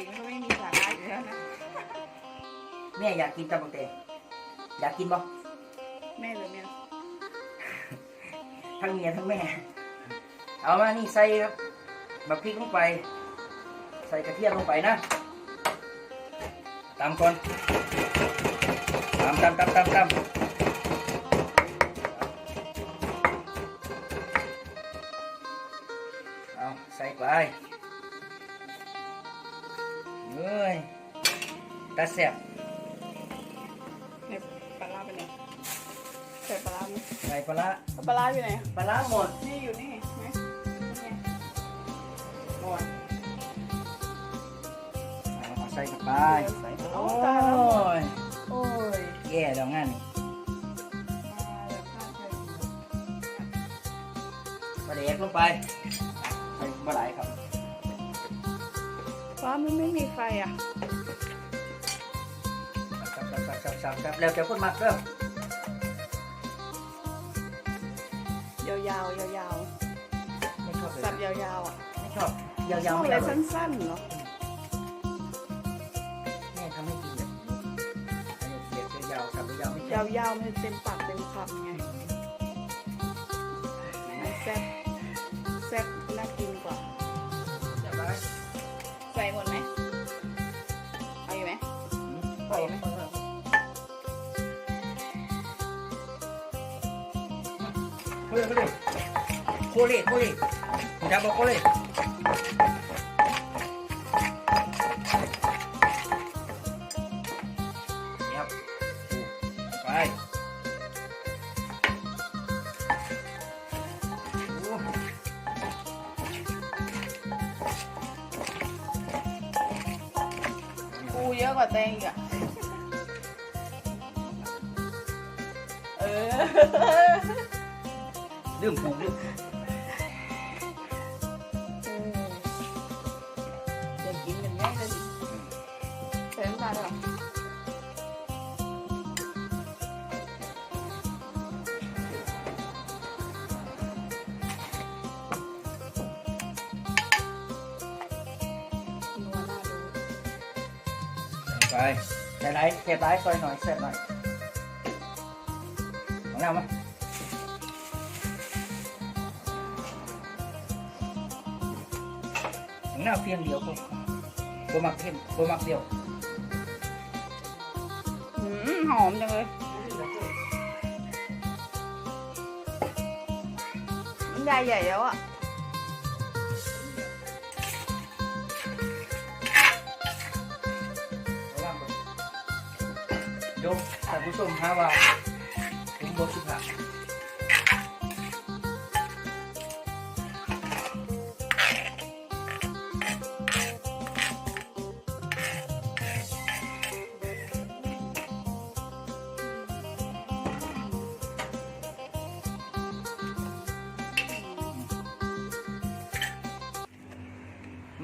ติมันก็ไม่มีสาระอยู่แล้วนะแม่อยากกินตำบักแตงอยากกินบ่แม่เลยแม่ทั้งเมียทั้งแม่ เอามานี่ใส่บักพริกลงไป ใส่กระเทียมลงไปนะ ตามก่อนตามตามตามตามตามเอาใส่ไป เฮ้ยตาแซ่บเนี่ยปลาร้าไปไหนใส่ปลาร้าไหมใส่ปลาร้าเอาปลาร้าอยู่ไหน ปลาร้าหมดนี่อยู่นี่เห็นไหมนี่ไงหมดเอาใส่เข้าไปเดี๋ยวใส่โอ้โอ้ตายแล้วยโอ้ยแย่แล้วงั้นนี่มาเดี๋ยวพลาดไปปลาเด็กลงไปใส่ปลาไหลครับ ฟ้ามันไม่มีไฟอะสับสับสับสับสับสับแล้วจะคนมักเริ่มยาวๆยาวไม่ชอบเลยๆสับยาวๆอะไม่ชอบยาวชอบๆไม่อะไรเอาเลยสั้นๆเหรอแม่ทำให้กินแบบนี้อันนี้เด็กยาวๆสับยาวๆไม่ชอบยาวๆมันเต็มปากเต็มคำไงมันแซ่บแซ่บน่ากิน เฮ้ยเฮ้ยโคเล่โคเล่จับบอกโคเล่นี่ครับไปโอ้ปูเยอะกว่าแตงอีกอะ เออ ลืมผูกลืมเดี๋ยวกินกันง่ายเลยดิใส่น้ำตาด้วยเหรอไปใส่ไรเก็บไรซอยหน่อยเสร็จหน่อยของเรามั้ยข องเราเพียงเดียวก็ก็มักเข้มก็มักเดียวอืมหอมจังเลยมันใหญ่ใหญ่แล้วอะระวังก่อนโยมท่านผู้ชมหาว่าผมบสุภาพ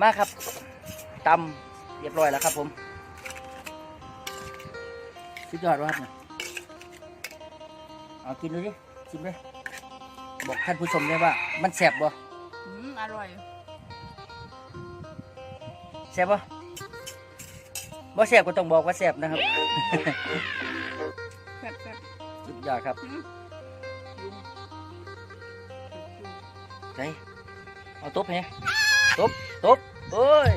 มาครับตำเรียบร้อยแล้วครับผมสุดยอดว่ะครับเนี่ยเอากินดูดิชิมเลยบอกท่านผู้ชมเลยว่า มันแสบบ่อืมอร่อยแสบบ่บ่แสบก็ต้องบอกว่าแสบนะครับแซ่บแซ่บสุดยอดครับอืมยุงใจเอาตบไง ตบตบโอ้ย